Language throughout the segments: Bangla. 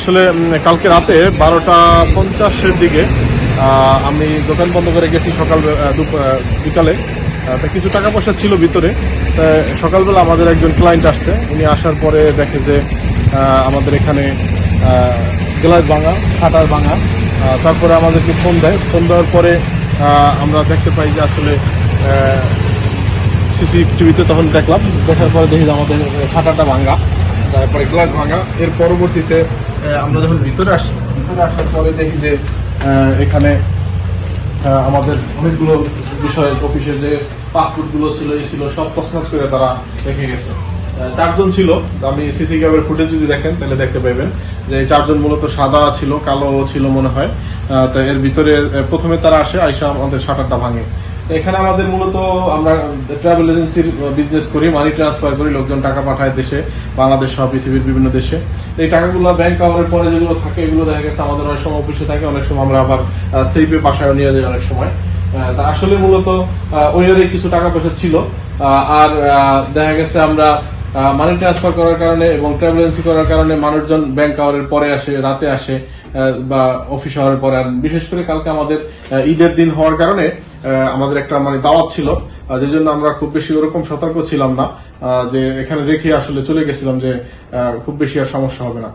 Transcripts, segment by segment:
আসলে কালকে রাতে বারোটা পঞ্চাশের দিকে আমি দোকান বন্ধ করে গেছি সকাল বিকালে। তা কিছু টাকা পয়সা ছিল ভিতরে। তা সকালবেলা আমাদের একজন ক্লায়েন্ট আসছে। উনি আসার পরে দেখে যে আমাদের এখানে গ্লাস ভাঙা, খাটার ভাঙা। তারপরে আমাদেরকে ফোন দেয়। ফোন দেওয়ার পরে আমরা দেখতে পাই যে আসলে সিসিটিভিতে তখন দেখলাম। দেখার পরে দেখি আমাদের ছাটাটা ভাঙা। তারপরে গ্লাস ভাঙা। এর পরবর্তীতে আমরা যখন ভিতরে আসি, ভিতরে আসার পরে দেখি যে এখানে আমাদের অনেকগুলো বিষয় অফিসে যে পাসপোর্টগুলো ছিল এই ছিল, সব তছনছ করে তারা রেখে গেছে। চারজন ছিল। আমি সিসি ক্যামেরার ফুটেজ যদি দেখেন, তাহলে দেখতে পাবেন যে চারজন মূলত সাদা ছিল কালো ছিল মনে হয়। তো এর ভিতরে প্রথমে তারা আসে, আইসা আমাদের শাটারটা ভাঙে। এখানে আমাদের মূলত আমরা ট্রাভেল এজেন্সির বিজনেস করি মানি ট্রান্সফার করি, লোকজন টাকা পাঠায় দেশে, বাংলাদেশ সহ পৃথিবীর বিভিন্ন দেশে। এই টাকাগুলো ব্যাংক কাভারের পরে যেগুলো থাকে, এগুলো দেখা গেছে আমাদের অনেক সময় অফিসে থাকে, অনেক সময় আমরা আবার সেইপে বাসায় নিয়ে যাই অনেক সময়। তা আসলে মূলত ওই কিছু টাকা পয়সা ছিল। আর দেখা গেছে আমরা মানি ট্রান্সফার করার কারণে এবং ট্রাভেল এজেন্সি করার কারণে মানুষজন ব্যাংক আওয়ারের পরে আসে, রাতে আসে বা অফিস আওয়ারের পরে। বিশেষ করে কালকে আমাদের ঈদের দিন হওয়ার কারণে আমাদের একটা মানে দাওয়াত ছিল। যে জন্য আমরা খুব বেশি ওরকম সতর্ক ছিলাম না যে এখানে রেখে আসলে চলে গেছিলাম যে খুব বেশি আর সমস্যা হবে না।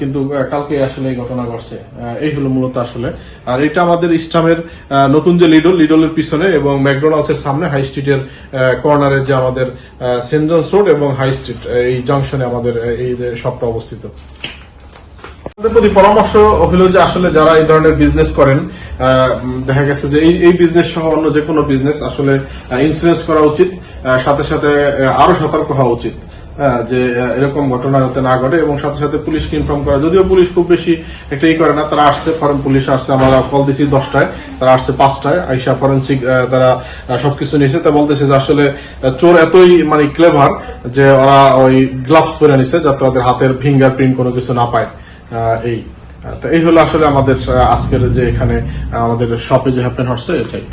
কিন্তু কালকে আসলে এই ঘটনা ঘটছে। এই হলো মূলত আসলে। আর এটা আমাদের ইস্টামের নতুন যে লিডল লিডলের পিছনে এবং ম্যাকডোনাল্ডস এর সামনে হাই স্ট্রিটের কর্নারে যে আমাদের সেন্ট রোড এবং হাই স্ট্রিট, এই জংশনে আমাদের এই শপটা অবস্থিত। প্রতি পরামর্শ হলো যে আসলে যারা এই ধরনের বিজনেস করেন দেখা গেছে যে এই এই বিজনেস সহ অন্য যে কোনো বিজনেস আসলে ইন্স্যুরেন্স করা উচিত সাথে সাথে আরও সতর্ক হওয়া উচিত যে এরকম ঘটনা যাতে না ঘটে এবং সাথে সাথে পুলিশকে ইনফর্ম করা। যদিও পুলিশ খুব বেশি একটা ই করে না, তারা আসছে ফরেন পুলিশ আসছে, আমরা কল দিছি দশটায়, তারা আসছে পাঁচটায়, আইসা ফরেন্সিক তারা সবকিছু নিয়েছে, তা বলতেছে যে আসলে চোর এতই মানে ক্লেভার যে ওরা ওই গ্লাভস পরে নিছে যাতে ওদের হাতের ফিঙ্গার প্রিন্ট কোনো কিছু না পায়। এই। তো এই হলো আসলে আমাদের আজকের যে এখানে আমাদের শপে যে হ্যাপেন হচ্ছে, এটাই।